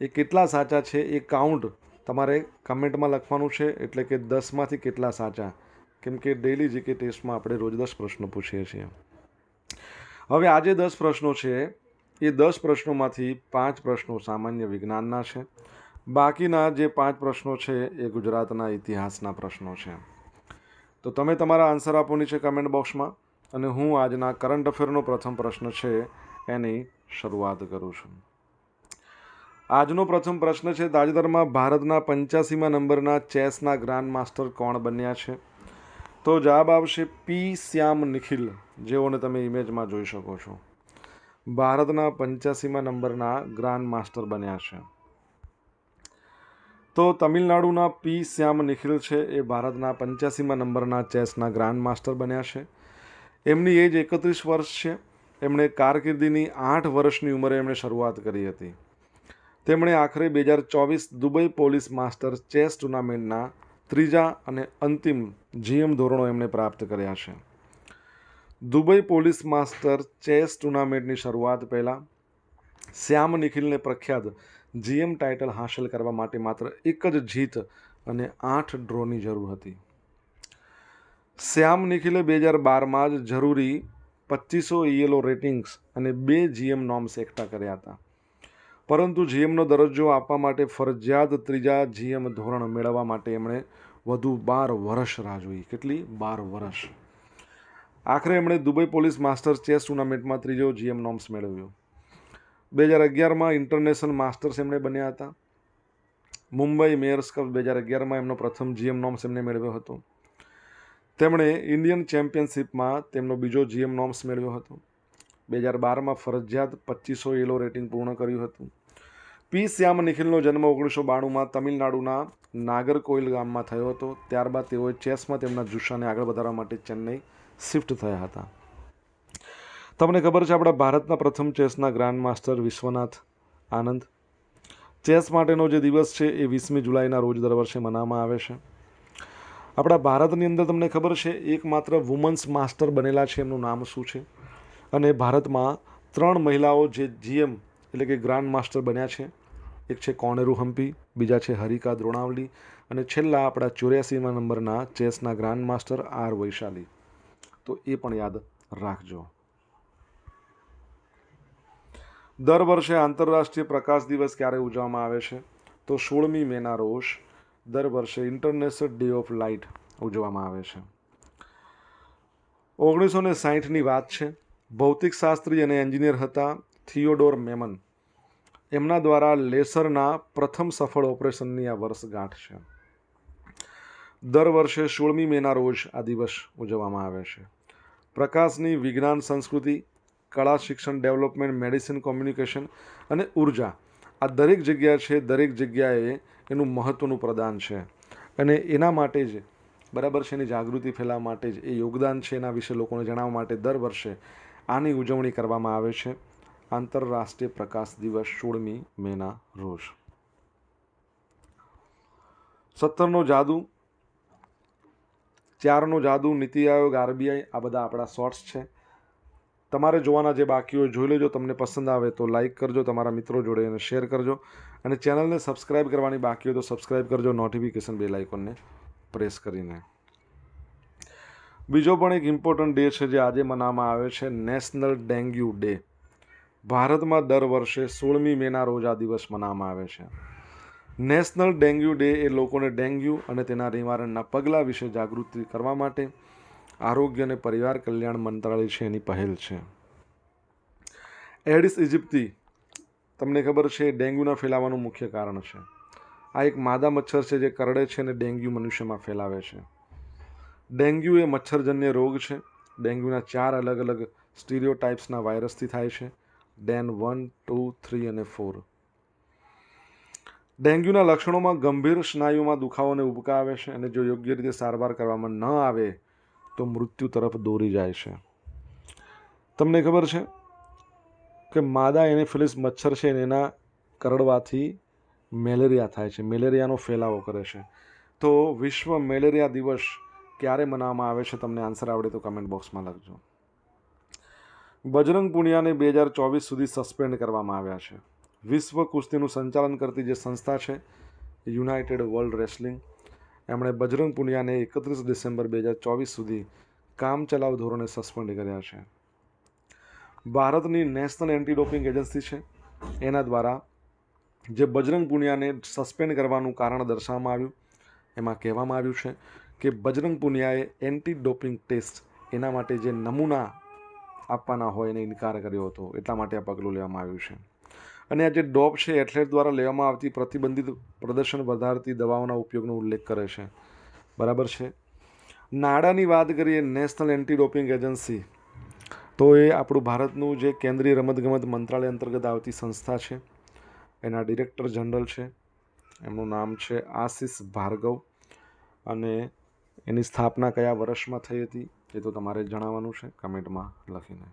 એ કેટલા સાચા છે એ કાઉન્ટ તમારે કમેન્ટમાં લખવાનું છે, એટલે કે દસમાંથી કેટલા સાચા? કેમ કે ડેઇલી જીકે ટેસ્ટમાં આપણે રોજ દસ પ્રશ્નો પૂછીએ છીએ. હવે આજે દસ પ્રશ્નો છે. એ દસ પ્રશ્નોમાંથી પાંચ પ્રશ્નો સામાન્ય વિજ્ઞાનના છે. બાકીના જે પાંચ પ્રશ્નો છે એ ગુજરાતના ઇતિહાસના પ્રશ્નો છે. તો તમે તમારા આન્સર આપવાની છે કમેન્ટ બોક્સમાં અને હું આજના કરંટ અફેરનો પ્રથમ પ્રશ્ન છે, એની શરૂઆત કરું છું. આજનો પ્રથમ પ્રશ્ન છે, તાજેતરમાં ભારતના પંચ્યાસીમાં નંબરના ચેસના ગ્રાન્ડ માસ્ટર કોણ બન્યા છે? તો જવાબ આવશે પી શ્યામ નિખિલ, જેઓને તમે ઇમેજમાં જોઈ શકો છો. ભારતના પંચ્યાસીમાં નંબરના ગ્રાન્ડ માસ્ટર બન્યા છે. તો તમિલનાડુના પી શ્યામ નિખિલ છે, એ ભારતના પંચ્યાસીમાં નંબરના ચેસના ગ્રાન્ડ માસ્ટર બન્યા છે. એમની એજ એકત્રીસ વર્ષ છે. એમણે કારકિર્દીની આઠ વર્ષની ઉંમરે એમણે શરૂઆત કરી હતી. તેમણે આખરે બે હજાર ચોવીસ દુબઈ પોલીસ માસ્ટર ચેસ ટુર્નામેન્ટના ત્રીજા અને અંતિમ જીએમ ધોરણો એમણે પ્રાપ્ત કર્યા છે. દુબઈ પોલીસ માસ્ટર ચેસ ટુર્નામેન્ટની શરૂઆત પહેલાં શ્યામ નિખિલને પ્રખ્યાત જીએમ ટાઇટલ હાંસલ કરવા માટે માત્ર એક જ જીત અને આઠ ડ્રોની જરૂર હતી. શ્યામ નિખિલે બે હજાર બારમાં જ જરૂરી પચીસો ઈએલઓ રેટિંગ્સ અને બે જીએમ નોર્મ્સ એકઠા કર્યા હતા. પરંતુ જીએમનો દરજ્જો આપવા માટે ફરજિયાત ત્રીજા જીએમ ધોરણ મેળવવા માટે એમણે વધુ બાર વર્ષ રાહ જોઈ. કેટલી? બાર વર્ષ. આખરે એમણે દુબઈ પોલીસ માસ્ટર્સ ચેસ ટુર્નામેન્ટમાં ત્રીજો જીએમ નોમ્સ મેળવ્યો. બે હજાર અગિયારમાં ઇન્ટરનેશનલ માસ્ટર્સ એમણે બન્યા હતા. મુંબઈ મેયર્સ કપ બે હજાર અગિયારમાં એમનો પ્રથમ જીએમ નોમ્સ એમને મેળવ્યો હતો. તેમણે ઇન્ડિયન ચેમ્પિયનશિપમાં તેમનો બીજો જીએમ નોમ્સ મેળવ્યો હતો. બે હજાર બારમાં ફરજિયાત પચીસો એલો રેટિંગ પૂર્ણ કર્યું હતું. પી શ્યામ નિખિલનો જન્મ ઓગણીસો બાણુંમાં તમિલનાડુના નાગરકોઇલ ગામમાં થયો હતો. ત્યારબાદ તેઓએ ચેસમાં તેમના જુસ્સાને આગળ વધારવા માટે ચેન્નઈ શિફ્ટ થયા હતા. તમને ખબર છે, આપણા ભારતના પ્રથમ ચેસના grand master Vishwanath Anand. Chess માટેનો જે દિવસ છે, એ વીસમી જુલાઈના રોજ દર વર્ષે મનાવવામાં આવે છે. આપણા ભારતની અંદર તમને ખબર છે, એકમાત્ર વુમન્સ માસ્ટર બનેલા છે, એમનું નામ શું છે? અને ભારતમાં ત્રણ મહિલાઓ જે જીએમ એટલે કે ગ્રાન્ડ માસ્ટર બન્યા છે. એક છે કોનેરુ હમ્પી, બીજા છે હરિકા દ્રોણાવલી અને છેલ્લા આપણા ચોર્યાસીમાં નંબરના ચેસના ગ્રાન્ડ માસ્ટર આર વૈશાલી. તો એ પણ યાદ રાખજો. દર વર્ષે આંતરરાષ્ટ્રીય પ્રકાશ દિવસ ક્યારે ઉજવવામાં આવે છે? તો સોળમી મેના રોજ દર વર્ષે ઇન્ટરનેશનલ ડે ઓફ લાઇટ ઉજવવામાં આવે છે. ઓગણીસો ને સાહીઠની વાત છે. ભૌતિક શાસ્ત્રી અને એન્જિનિયર હતા થિયોડોર મેમન. એમના દ્વારા લેસરના પ્રથમ સફળ ઓપરેશનની આ વર્ષગાંઠ છે. દર વર્ષે સોળમી મેના રોજ આ દિવસ ઉજવવામાં આવે છે. પ્રકાશની વિજ્ઞાન સંસ્કૃતિ, કળા શિક્ષણ ડેવલપમેન્ટ, મેડિસિન કોમ્યુનિકેશન અને ઊર્જા આ દરેક જગ્યા છે, દરેક જગ્યાએ એનું મહત્ત્વનું પ્રદાન છે. અને એના માટે જ, બરાબર છે, એની જાગૃતિ ફેલાવવા માટે જ એ યોગદાન છે એના વિશે લોકોને જણાવવા માટે દર વર્ષે આની ઉજવણી કરવામાં આવે છે. આંતરરાષ્ટ્રીય પ્રકાશ દિવસ, સોળમી મેના રોજ. સત્તરનો જાદુ. ચારનો જાદુ, નીતિ આયોગ, આરબીઆઈ, આ બધા આપણા શોર્ટ્સ છે. તમારે જોવાના જે બાકી હોય જોઈ લેજો. તમને પસંદ આવે તો લાઇક કરજો, તમારા મિત્રો જોડે અને શેર કરજો. અને ચેનલને સબસ્ક્રાઇબ કરવાની બાકી હોય તો સબસ્ક્રાઇબ કરજો. નોટિફિકેશન બેલ આઇકોનને પ્રેસ કરીને. બીજો પણ એક ઇમ્પોર્ટન્ટ ડે છે જે આજે મનાવવામાં આવે છે નેશનલ ડેન્ગ્યુ ડે ભારતમાં દર વર્ષે સોળમી મેના રોજ આ દિવસ મનાવવામાં આવે છે. નેશનલ ડેન્ગ્યુ ડે એ લોકોને ડેન્ગ્યુ અને તેના નિવારણના પગલાં વિશે જાગૃતિ કરવા માટે આરોગ્ય અને પરિવાર કલ્યાણ મંત્રાલય છે એની પહેલ છે. એડિસ ઇજિપ્તી તમને ખબર છે ડેન્ગ્યુના ફેલાવાનું મુખ્ય કારણ છે. આ એક માદા મચ્છર છે જે કરડે છે અને ડેન્ગ્યુ મનુષ્યમાં ફેલાવે છે. ડેન્ગ્યુ એ મચ્છરજન્ય રોગ છે. ડેન્ગ્યુના ચાર અલગ અલગ સ્ટીરિયોટાઇપ્સના વાયરસથી થાય છે. ડેન વન, ટુ, થ્રી અને ફોર. ડેન્ગ્યુના લક્ષણોમાં ગંભીર સ્નાયુમાં દુખાવોને ઉબકા આવે છે અને જો યોગ્ય રીતે સારવાર કરવામાં ન આવે, તો મૃત્યુ તરફ દોરી જાય છે. તમને ખબર છે કે માદા એનેફિલિસ મચ્છર છે એના કરડવાથી મેલેરિયા થાય છે. મેલેરિયાનો ફેલાવો કરે છે. તો વિશ્વ મેલેરિયા દિવસ ક્યારે મનાવવામાં આવે છે તમને આન્સર આવડે તો કમેન્ટ બોક્સમાં લખજો. બજરંગ પુનિયાને બે હજાર ચોવીસ સુધી સસ્પેન્ડ કરવામાં આવ્યા છે. વિશ્વ કુસ્તીનું સંચાલન કરતી જે સંસ્થા છે યુનાઇટેડ વર્લ્ડ રેસલિંગ એમણે બજરંગ પુનિયાને એકત્રીસ ડિસેમ્બર બે હજાર ચોવીસ સુધી કામચલાઉ ધોરણે સસ્પેન્ડ કર્યા છે. ભારતની નેશનલ એન્ટી ડોપિંગ એજન્સી છે. એના દ્વારા જે બજરંગ પુનિયાને સસ્પેન્ડ કરવાનું કારણ દર્શાવવામાં આવ્યું, એમાં કહેવામાં આવ્યું છે કે બજરંગ પુનિયાએ એન્ટી ડોપિંગ ટેસ્ટ એના માટે જે નમૂના આપવાના હોય એને ઇનકાર કર્યો હતો, એટલા માટે આ પગલું લેવામાં આવ્યું છે. અને આ જે ડોપ છે, એથ્લેટ દ્વારા લેવામાં આવતી પ્રતિબંધિત પ્રદર્શન વધારતી દવાઓના ઉપયોગનો ઉલ્લેખ કરે છે. બરાબર છે? નાડાની વાત કરીએ, નેશનલ એન્ટી ડોપિંગ એજન્સી, તો એ આપણું ભારતનું જે કેન્દ્રીય રમતગમત મંત્રાલય અંતર્ગત આવતી સંસ્થા છે. એના ડિરેક્ટર જનરલ છે. એમનું નામ છે આશિષ ભાર્ગવ. અને એની સ્થાપના કયા વર્ષમાં થઈ હતી એ તો તમારે જણાવવાનું છે. કમેન્ટમાં લખીને.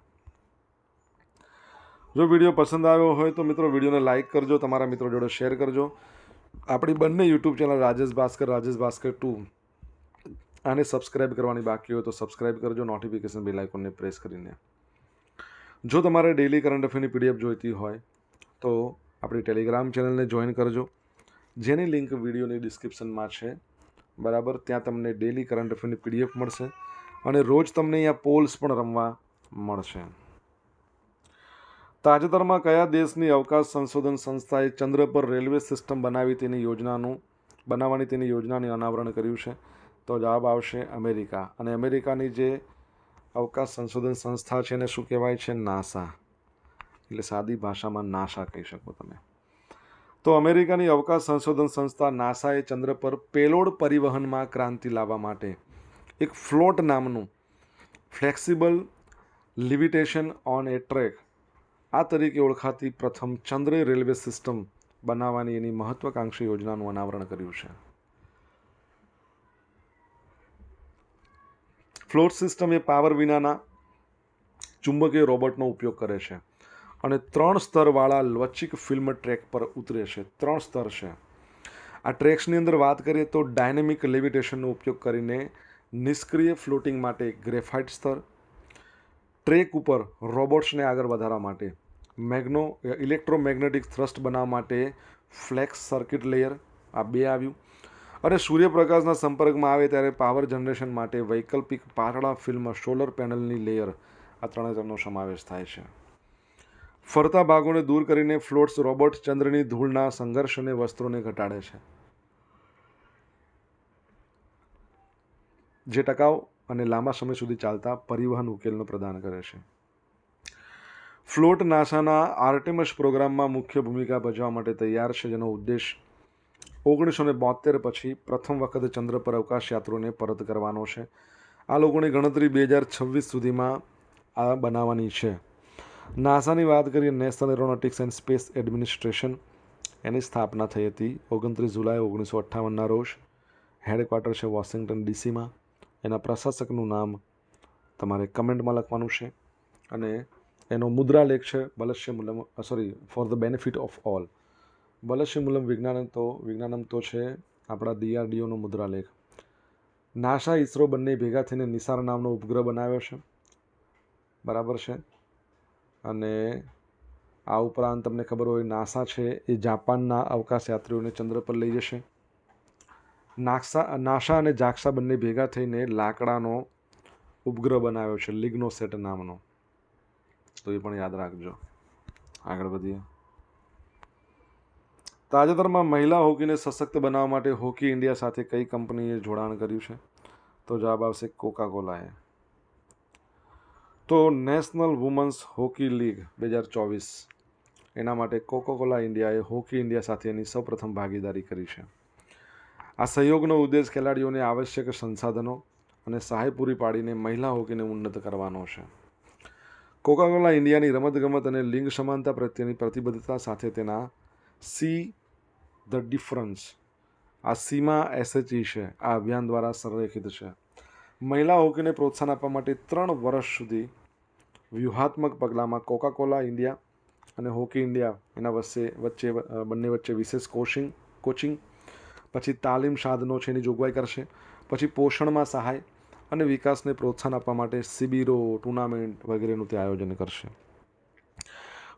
જો વીડિયો પસંદ આવ્યો હોય તો મિત્રો વિડીયોને લાઇક કરજો, તમારા મિત્રો જોડે શેર કરજો. આપણી બંને YouTube channel Rajesh Bhaskar Rajesh Bhaskar two. આને સબસ્ક્રાઇબ કરવાની બાકી હોય તો સબસ્ક્રાઇબ કરજો, નોટિફિકેશન બેલ આઇકોનને પ્રેસ કરીને. જો તમારે ડેલી કરંટ અફેરની પીડીએફ જોઈતી હોય તો આપણી ટેલિગ્રામ ચેનલને જોઈન કરજો. જેની લિંક વિડીયોની ડિસ્ક્રિપ્શનમાં છે. બરાબર? ત્યાં તમને ડેલી કરંટ અફેરની પીડીએફ મળશે અને રોજ તમને અહીંયા પોલ્સ પણ રમવા મળશે. તાજેતરમાં કયા દેશની અવકાશ સંશોધન સંસ્થાએ ચંદ્ર પર રેલવે સિસ્ટમ બનાવી તેની યોજનાનું, બનાવવાની તેની યોજનાની અનાવરણ કર્યું છે? તો જવાબ આવશે અમેરિકા. અને અમેરિકાની જે અવકાશ સંશોધન સંસ્થા છે એને શું કહેવાય છે? નાસા. એટલે સાદી ભાષામાં નાસા કહી શકો તમે. તો અમેરિકાની અવકાશ સંશોધન સંસ્થા નાસાએ ચંદ્ર પર પેલોડ પરિવહનમાં ક્રાંતિ લાવવા માટે એક ફ્લોટ નામનું flexible levitation on a track આ તરીકે ઓળખાતી પ્રથમ ચંદ્ર રેલવે સિસ્ટમ બનાવવાની એની મહત્વાકાંક્ષી યોજનાનું અનાવરણ કર્યું છે. ફ્લોટ સિસ્ટમ એ પાવર વિનાના ચુંબકીય રોબોટનો ઉપયોગ કરે છે. અને ત્રણ સ્તરવાળા લવચિક ફિલ્મ ટ્રેક પર ઉતરે છે. ત્રણ સ્તર છે. આ ટ્રેક્સની અંદર વાત કરીએ તો ડાયનેમિક લેવિટેશનનો ઉપયોગ કરીને નિષ્ક્રિય ફ્લોટિંગ માટે ગ્રેફાઇટ સ્તર, ટ્રેક ઉપર રોબોટ્સને આગળ વધારવા માટે, મેગ્નો, ઇલેક્ટ્રોમેગ્નેટિક થ્રસ્ટ બનાવવા માટે ફ્લેક્સ સર્કિટ લેયર, આ બે આવ્યું. અને સૂર્યપ્રકાશના સંપર્કમાં આવે ત્યારે પાવર જનરેશન માટે વૈકલ્પિક પાતળા ફિલ્મ સોલર પેનલની લેયર, આ ત્રણે ત્રણનો સમાવેશ થાય છે. ફરતા ભાગોને દૂર કરીને ફ્લોટ્સ રોબોટ ચંદ્રની ધૂળના સંઘર્ષ અને વસ્ત્રોને ઘટાડે છે. જે ટકાઉ અને લાંબા સમય સુધી ચાલતા પરિવહન ઉકેલનો પ્રદાન કરે છે. ફ્લોટ નાસાના આર્ટેમસ પ્રોગ્રામમાં મુખ્ય ભૂમિકા ભજવવા માટે તૈયાર છે, જેનો ઉદ્દેશ ઓગણીસો ને બોતેર પછી પ્રથમ વખત ચંદ્ર પર અવકાશ યાત્રોને પરત કરવાનો છે. આ લોકોની ગણતરી બે હજાર છવ્વીસ સુધીમાં આ બનાવવાની છે. નાસાની વાત કરીએ, national aeronautics and space administration એની સ્થાપના થઈ હતી ઓગણત્રીસ જુલાઈ ઓગણીસો અઠ્ઠાવનના રોજ. હેડક્વાર્ટર છે વોશિંગ્ટન ડીસીમાં. એના પ્રશાસકનું નામ તમારે કમેન્ટમાં લખવાનું છે. અને એનો મુદ્રાલેખ છે બલશ્યમૂલમ sorry for the benefit of all બલશ્ય વિજ્ઞાન તો, વિજ્ઞાનમ તો છે આપણા ડીઆરડીઓનો મુદ્રા લેખ નાસા ઇસરો બંને ભેગા થઈને નિસાર નામનો ઉપગ્રહ બનાવ્યો છે. બરાબર છે? અને આ ઉપરાંત તમને ખબર હોય નાસા છે, એ જાપાનના અવકાશ યાત્રીઓને ચંદ્ર પર લઈ જશે. નાસા નાસા અને જાક્સા બંને ભેગા થઈને લાકડાનો ઉપગ્રહ બનાવ્યો છે, લિગ્નોસેટ નામનો. તો એ પણ યાદ રાખજો. આગળ વધીએ. તાજેતરમાં મહિલા હોકીને સશક્ત બનાવવા માટે હોકી ઇન્ડિયા સાથે કઈ કંપનીએ જોડાણ કર્યું છે? તો જવાબ આવશે કોકા કોલાએ. તો નેશનલ વુમન્સ હોકી લીગ બે હજાર ચોવીસ. એના માટે કોકો કોલા ઇન્ડિયાએ હોકી ઇન્ડિયા સાથેની સૌપ્રથમ ભાગીદારી કરી છે. આ સહયોગનો ઉદ્દેશ ખેલાડીઓને આવશ્યક સંસાધનો અને સહાય પૂરી પાડીને મહિલા હોકીને ઉન્નત કરવાનો છે. કોકાકોલા ઇન્ડિયાની રમતગમત અને લિંગ સમાનતા પ્રત્યેની પ્રતિબદ્ધતા સાથે તેના સી ધ ડિફરન્સ, આ સીમા એસએચઈ છે, આ અભિયાન દ્વારા સંરેખિત છે. મહિલા હોકીને પ્રોત્સાહન આપવા માટે ત્રણ વર્ષ સુધી વ્યૂહાત્મક પગલાંમાં કોકાકોલા ઇન્ડિયા અને હોકી ઇન્ડિયા એના વચ્ચે વચ્ચે બંને વચ્ચે વિશેષ કોચિંગ કોચિંગ પછી તાલીમ સાધનો છે એની જોગવાઈ કરશે, પછી પોષણમાં સહાય અને વિકાસને પ્રોત્સાહન આપવા માટે શિબિરો ટુર્નામેન્ટ વગેરેનું તે આયોજન કરશે.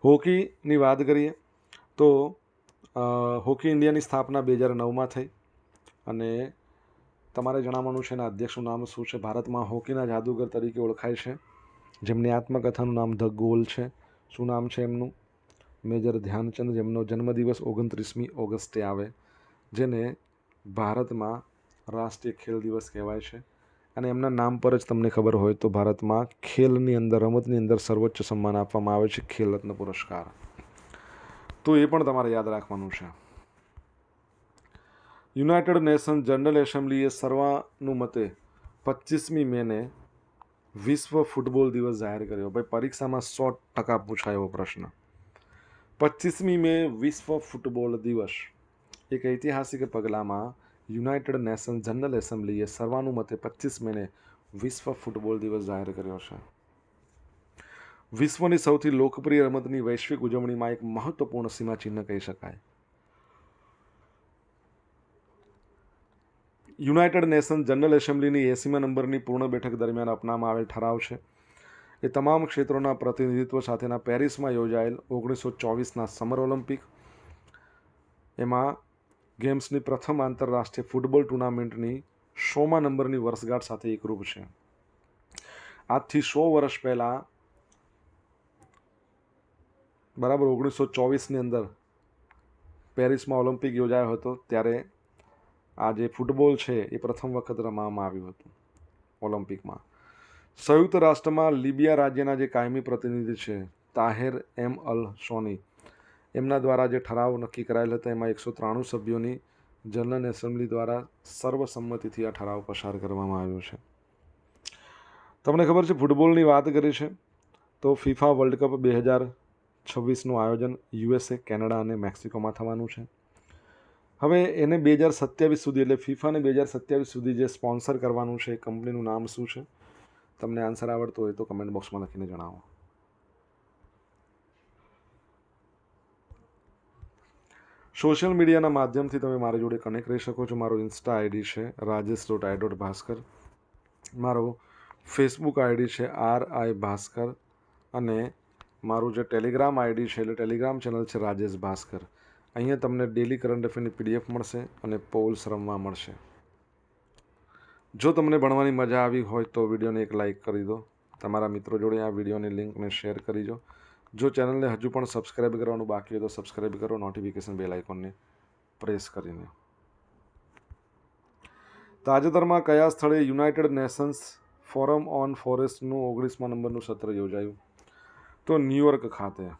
હોકીની વાત કરીએ તો હોકી ઇન્ડિયાની સ્થાપના બે હજાર નવમાં થઈ અને તમારે જણાવવાનું છે એના અધ્યક્ષનું નામ શું છે? ભારતમાં હોકીના જાદુગર તરીકે ઓળખાય છે. જેમની આત્મકથાનું નામ ધ ગોલ છે. શું નામ છે એમનું? મેજર ધ્યાનચંદ, જેમનો જન્મદિવસ ઓગણત્રીસમી ઓગસ્ટે આવે, જેને ભારતમાં રાષ્ટ્રીય ખેલ દિવસ કહેવાય છે. અને એમના નામ પર જ તમને ખબર હોય તો ભારતમાં ખેલની અંદર, રમતની અંદર સર્વોચ્ચ સન્માન આપવામાં આવે છે ખેલ રત્ન પુરસ્કાર. તો એ પણ તમારે યાદ રાખવાનું છે. યુનાઇટેડ નેશન જનરલ એસેમ્બલીએ સર્વાનુમતે પચીસમી મેને વિશ્વ ફૂટબોલ દિવસ જાહેર કર્યો. ભાઈ, પરીક્ષામાં સો ટકા પૂછાયો પ્રશ્ન. પચીસમી મે વિશ્વ ફૂટબોલ દિવસ. એક ઐતિહાસિક પગલામાં યુનાઇટેડ નેશન જનરલ એસેમ્બલીએ સર્વાનુમતે પચીસ મેને વિશ્વ ફૂટબોલ દિવસ જાહેર કર્યો છે. વિશ્વની સૌથી લોકપ્રિય રમતની વૈશ્વિક ઉજવણીમાં એક મહત્વપૂર્ણ સીમાચિહ્ન કહી શકાય. યુનાઇટેડ નેશન જનરલ એસેમ્બલીની એસીમા નંબરની પૂર્ણ બેઠક દરમિયાન અપનાવવામાં આવેલ ઠરાવ છે. એ તમામ ક્ષેત્રોના પ્રતિનિધિત્વ સાથેના પેરિસમાં યોજાયેલ ઓગણીસો ચોવીસના સમર ઓલિમ્પિક, એમાં ગેમ્સની પ્રથમ આંતરરાષ્ટ્રીય ફૂટબોલ ટુર્નામેન્ટની શોમાં નંબરની વર્ષગાંઠ સાથે એકરૂપ છે. આજથી સો વર્ષ પહેલાં બરાબર ઓગણીસો ચોવીસની અંદર પેરિસમાં ઓલિમ્પિક યોજાયો હતો, ત્યારે આ જે ફૂટબોલ છે એ પ્રથમ વખત રમવામાં આવ્યું હતું ઓલિમ્પિકમાં. સંયુક્ત રાષ્ટ્રમાં લિબિયા રાજ્યના જે કાયમી પ્રતિનિધિ છે તાહેર એમ અલ સોની, એમના દ્વારા જે ઠરાવ નક્કી કરાયેલ હતા, એમાં એકસો ત્રાણું સભ્યોની જનરલ એસેમ્બલી દ્વારા સર્વસંમતિથી આ ઠરાવ પસાર કરવામાં આવ્યો છે. તમને ખબર છે, ફૂટબોલની વાત કરી છે, તો ફિફા વર્લ્ડ કપ બે હજાર છવ્વીસનું આયોજન યુએસએ, કેનેડા અને મેક્સિકોમાં થવાનું છે. હવે એને બે હજાર સત્યાવીસ સુધી, એટલે ફિફાને બે હજાર સત્યાવીસ સુધી જે સ્પોન્સર કરવાનું છે એ કંપનીનું નામ શું છે, તમને આન્સર આવડતો હોય તો કમેન્ટ બોક્સમાં લખીને જણાવો. સોશિયલ મીડિયાના માધ્યમથી તમે મારી જોડે કનેક્ટ રહી શકો છો. મારો ઇન્સ્ટા આઈડી છે Rajesh dot I dot Bhaskar મારો ફેસબુક આઈડી છે આર આઈ ભાસ્કર અને મારું જે ટેલિગ્રામ આઈડી છે, એટલે ટેલિગ્રામ ચેનલ છે રાજેશ ભાસ્કર અહીંયા તમને ડેલી કરંટ અફેરની પીડીએફ મળશે અને પોલ્સ રમવા મળશે. જો તમને ભણવાની મજા આવી હોય તો વિડીયોને એક લાઇક કરી દો. તમારા મિત્રો જોડે આ વિડીયોની લિંકને શેર કરીજો જો. ચેનલને હજુ પણ સબસ્ક્રાઈબ કરવાનું બાકી હોય તો સબસ્ક્રાઈબ કરો નોટિફિકેશન બેલ આઇકોનને પ્રેસ કરીને. તાજેતરમાં કયા સ્થળે યુનાઇટેડ નેશન્સ ફોરમ ઓન ફોરેસ્ટનું ઓગણીસમા નંબરનું સત્ર યોજાયું? તો ન્યુયોર્ક ખાતે.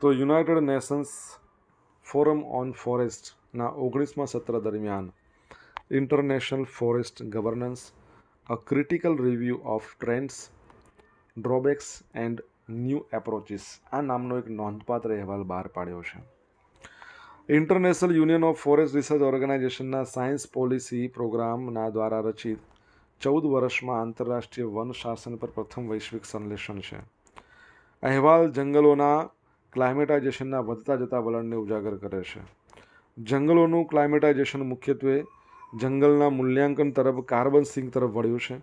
તો યુનાઇટેડ નેશન્સ ફોરમ ઓન ફોરેસ્ટના ઓગણીસમા સત્ર દરમિયાન international forest governance, a critical review of trends, drawbacks and new approaches આ નામનો એક નોંધપાત્ર અહેવાલ બહાર પાડ્યો છે. International union of forest research ઓર્ગેનાઇઝેશનના science policy પ્રોગ્રામના દ્વારા રચિત ચૌદ વર્ષમાં આંતરરાષ્ટ્રીય વન શાસન પર પ્રથમ વૈશ્વિક સંશ્લેષણ છે. અહેવાલ જંગલોના ક્લાઇમેટાઇઝેશનના વધતા જતા વલણને ઉજાગર કરે છે. જંગલોનું ક્લાઇમેટાઇઝેશન મુખ્યત્વે જંગલના મૂલ્યાંકન તરફ, કાર્બન સિંક તરફ વળ્યું છે,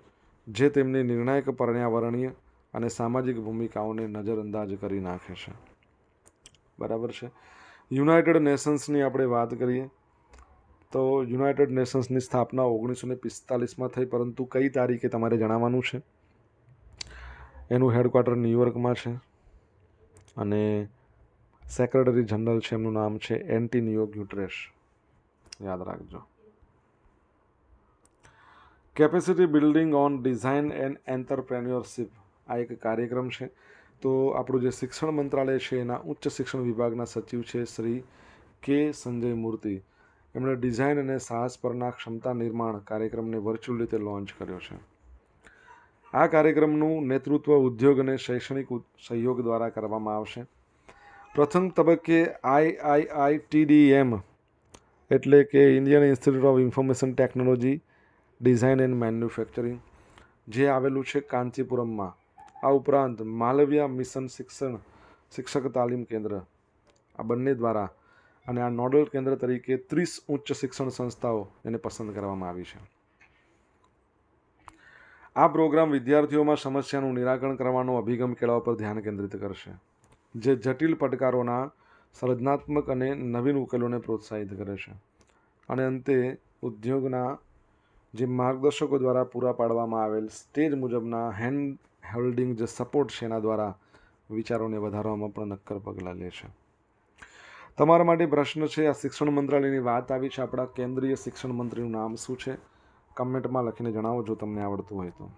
જે તેમની નિર્ણાયક પર્યાવરણીય અને સામાજિક ભૂમિકાઓને નજરઅંદાજ કરી નાખે છે. બરાબર છે? યુનાઇટેડ નેશન્સની આપણે વાત કરીએ, તો યુનાઇટેડ નેશન્સની સ્થાપના ઓગણીસો ને પિસ્તાલીસમાં થઈ, પરંતુ કઈ તારીખે તમારે જણાવવાનું છે? એનું હેડક્વાર્ટર ન્યુયોર્કમાં છે અને સેક્રેટરી જનરલ છે, એમનું નામ છે એન્ટીનિયો ગ્યુટ્રેશ યાદ રાખજો. Capacity building on design and entrepreneurship. આ એક કાર્યક્રમ છે. તો આપણું જે શિક્ષણ મંત્રાલય છે, એના ઉચ્ચ શિક્ષણ વિભાગના સચિવ છે શ્રી કે સંજય મૂર્તિ. એમણે ડિઝાઇન અને સાહસ પરના ક્ષમતા નિર્માણ કાર્યક્રમને વર્ચ્યુઅલ રીતે લોન્ચ કર્યો છે. આ કાર્યક્રમનું નેતૃત્વ ઉદ્યોગ અને શૈક્ષણિક સહયોગ દ્વારા કરવામાં આવશે. પ્રથમ તબક્કે આઈઆઈઆઈટીડીએમ એટલે કે Indian institute of information technology, design and manufacturing, જે આવેલું છે કાંચીપુરમમાં. આ ઉપરાંત માલવ્યા મિશન શિક્ષણ, શિક્ષક તાલીમ કેન્દ્ર, આ બંને દ્વારા અને આ નોડલ કેન્દ્ર તરીકે ત્રીસ ઉચ્ચ શિક્ષણ સંસ્થાઓ એને પસંદ કરવામાં આવી છે. આ પ્રોગ્રામ વિદ્યાર્થીઓમાં સમસ્યાનું નિરાકરણ કરવાનો અભિગમ કેળવવા પર ધ્યાન કેન્દ્રિત કરશે. જે જટિલ પડકારોના સર્જનાત્મક અને નવીન ઉકેલોને પ્રોત્સાહિત કરે છે. અને અંતે, ઉદ્યોગના જે માર્ગદર્શકો દ્વારા પૂરા પાડવામાં આવેલ સ્ટેજ મુજબના હેન્ડ હોલ્ડિંગ જે સપોર્ટ છે એના દ્વારા વિચારોને વધારવામાં પણ નક્કર પગલાં લે છે. તમારા માટે પ્રશ્ન છે, આ શિક્ષણ મંત્રાલયની વાત આવી છે. આપણા કેન્દ્રીય શિક્ષણ મંત્રીનું નામ શું છે? કમેન્ટમાં લખીને જણાવો જો તમને આવડતું હોય તો.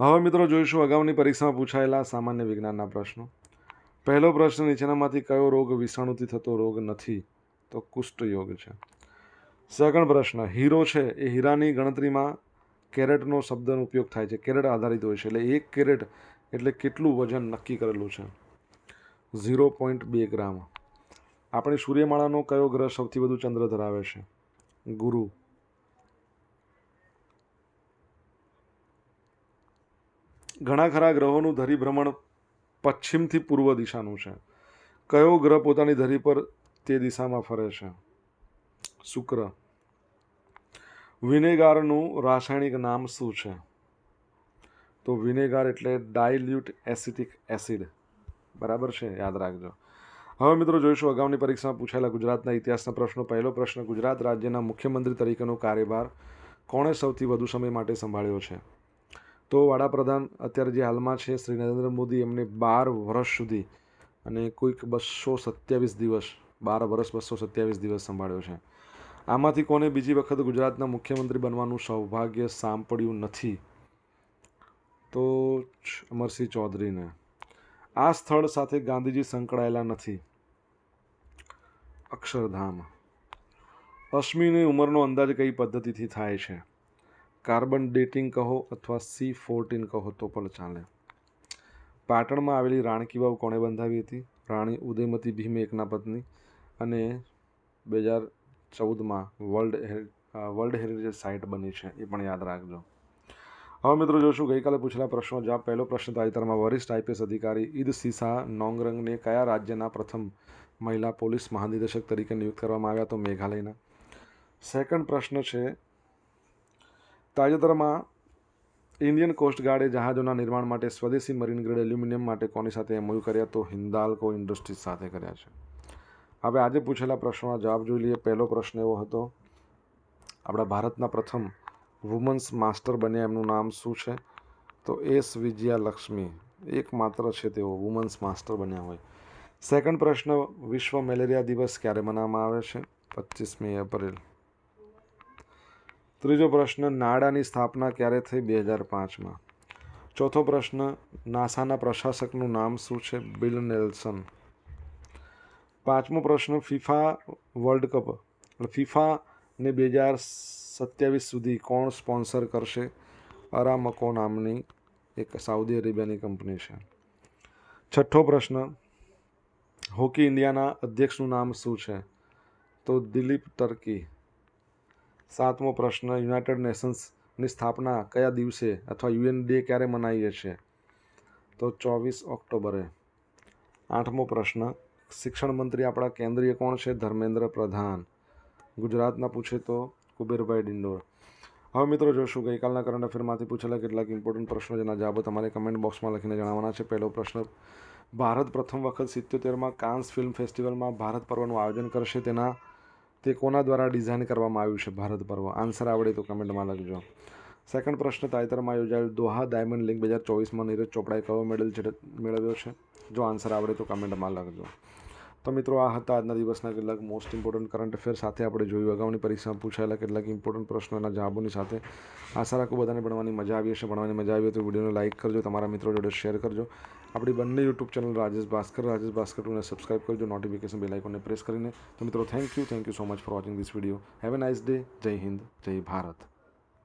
હવે મિત્રો જોઈશું અગાઉની પરીક્ષામાં પૂછાયેલા સામાન્ય વિજ્ઞાનના પ્રશ્નો. પહેલો પ્રશ્ન, નીચેનામાંથી કયો રોગ વિષાણુથી થતો રોગ નથી? તો કુષ્ઠ યોગ છે. સેકન્ડ પ્રશ્ન, હીરો છે, એ હીરાની ગણતરીમાં કેરેટનો શબ્દનો ઉપયોગ થાય છે. કેરેટ આધારિત હોય છે, એટલે એક કેરેટ એટલે કેટલું વજન નક્કી કરેલું છે? ઝીરો પોઈન્ટ બે ગ્રામ. આપણી સૂર્યમાળાનો કયો ગ્રહ સૌથી વધુ ચંદ્ર ધરાવે છે? ગુરુ ઘણા ખરા ગ્રહોનું ધરીભ્રમણ પશ્ચિમથી પૂર્વ દિશાનું છે. કયો ગ્રહ પોતાની ધરી પર તે દિશામાં ફરે છે? શુક્ર. વિનેગારનું રાસાયણિક નામ શું છે? તો વિનેગાર એટલે ડાયલ્યુટ એસિટિક એસિડ બરાબર છે? યાદ રાખજો. હવે મિત્રો જોઈશું, અગાઉની પરીક્ષામાં પૂછાયેલા ગુજરાતના ઇતિહાસના પ્રશ્નો. પહેલો પ્રશ્ન, ગુજરાત રાજ્યના મુખ્યમંત્રી તરીકેનો કાર્યભાર કોણે સૌથી વધુ સમય માટે સંભાળ્યો છે? તો વડાપ્રધાન અત્યારે જે હાલમાં છે, શ્રી નરેન્દ્ર મોદી એમને બાર વર્ષ સુધી અને કોઈક બસો સત્યાવીસ દિવસ, બાર વર્ષ બસો સત્યાવીસ દિવસ સંભાળ્યો છે. આમાંથી કોને બીજી વખત ગુજરાતના મુખ્યમંત્રી બનવાનું સૌભાગ્ય સાંપડ્યું નથી? તો અમરસિંહ ચૌધરીને. આ સ્થળ સાથે ગાંધીજી સંકળાયેલા નથી. અક્ષરધામ. અશ્મિની ઉંમરનો અંદાજ કઈ પદ્ધતિથી થાય છે? કાર્બન ડેટિંગ કહો અથવા સી ફોર્ટીન કહો તો પણ ચાલે. પાટણમાં આવેલી રાણકી વાવ કોણે બંધાવી હતી? રાણી ઉદયમતી ભીમ એકના પત્ની અને બે હજાર ચૌદમાં વર્લ્ડ વર્લ્ડ હેરિટેજ સાઇટ બની છે, એ પણ યાદ રાખજો. હવે મિત્રો જોશું, ગઈકાલે પૂછેલા પ્રશ્નો, જવાબ, પહેલો પ્રશ્ન તાજેતરમાં વરિષ્ઠ આઈપીએસ અધિકારી ઈદ સિસા નોંગરંગને કયા રાજ્યના પ્રથમ મહિલા પોલીસ મહાનિદેશક તરીકે નિયુક્ત કરવામાં આવ્યા તો મેઘાલયના? સેકન્ડ પ્રશ્ન છે તાજેતરમાં ઇન્ડિયન કોસ્ટગાર્ડે જહાજોના નિર્માણ માટે સ્વદેશી મરીન ગ્રેડ એલ્યુમિનિયમ માટે કોની સાથે એમઓયુ કર્યા તો હિન્દાલ્કો ઇન્ડસ્ટ્રીઝ સાથે કર્યા છે. હવે આજે પૂછેલા પ્રશ્નોના જવાબ જોઈ લઈએ. પહેલો પ્રશ્ન એવો હતો, આપણા ભારતના પ્રથમ વુમન્સ માસ્ટર બન્યા એમનું નામ શું છે? તો એસ વિજયા લક્ષ્મી એકમાત્ર છે તેઓ વુમન્સ માસ્ટર બન્યા હોય. સેકન્ડ પ્રશ્ન, વિશ્વ મેલેરિયા દિવસ ક્યારે મનાવવામાં આવે છે? પચીસમી એપ્રિલ. ત્રીજો પ્રશ્ન, નાડાની સ્થાપના ક્યારે થઈ બે હજાર પાંચમાં? ચોથો પ્રશ્ન, નાસાના પ્રશાસકનું નામ શું છે? Bill Nelson. પાંચમો પ્રશ્ન, ફિફા વર્લ્ડ કપ. ફિફાને બે હજાર સત્યાવીસ સુધી કોણ સ્પોન્સર કરશે? અરામકો નામની એક સાઉદી અરેબિયાની કંપની છે. છઠ્ઠો પ્રશ્ન, હોકી ઇન્ડિયાના અધ્યક્ષનું નામ શું છે? તો દિલીપ ટર્કી. સાતમો પ્રશ્ન, યુનાઇટેડ નેશન્સની સ્થાપના કયા દિવસે અથવા યુએન ડે ક્યારે મનાવીએ છીએ તો ચોવીસ ઓક્ટોબરે. આઠમો પ્રશ્ન, શિક્ષણ મંત્રી આપણા કેન્દ્રીય કોણ છે? ધર્મેન્દ્ર પ્રધાન. ગુજરાતના પૂછે તો કુબેરભાઈ ડિંડોર હવે મિત્રો જોશું, ગઈકાલના કરંટ અફેરમાંથી પૂછેલા કેટલાક ઇમ્પોર્ટન્ટ પ્રશ્નો જેના જવાબો તમારે કમેન્ટ બોક્સમાં લખીને જણાવવાના છે. પહેલો પ્રશ્ન, ભારત પ્રથમ વખત સિત્યોતેરમાં કાન્સ ફિલ્મ ફેસ્ટિવલમાં ભારત પર્વનું આયોજન કરશે તેના તે કોના દ્વારા ડિઝાઇન કરવામાં આવ્યું છે ભારત પર્વ? આન્સર આવડે તો કમેન્ટમાં લખજો. સેકન્ડ પ્રશ્ન, તાજેતરમાં યોજાયેલ દોહા ડાયમંડ લીગ બે હજાર ચોવીસમાં નીરજ ચોપડાએ કયો મેડલ મેળવ્યો છે? જો આન્સર આવડે તો કમેન્ટમાં લખજો. તો મિત્રો, આ હતા આજના દિવસના કેટલાક મોસ્ટ ઇમ્પોર્ટન્ટ કરંટ અફેર સાથે આપણે જોયું. અગાઉની પરીક્ષામાં પૂછાયેલા કેટલાક ઇમ્પોર્ટન્ટ પ્રશ્નોના જવાબોની સાથે આશા રાખું બધાને ભણવાની મજા આવી હશે. ભણવાની મજા આવી હોય તો વિડીયોને લાઇક કરજો. તમારા મિત્રો જોડે શેર કરજો. આપણી બંને યુટ્યુબ ચેનલ રાજેશ ભાસ્કર રાજેશ ભાસ્કર ટુને સબસ્ક્રાઇબ કરજો નોટિફિકેશન બેલ આઇકોનને પ્રેસ કરીને. તો મિત્રો thank you thank you so much for watching this video have a nice day Jai Hind, Jai Bharat.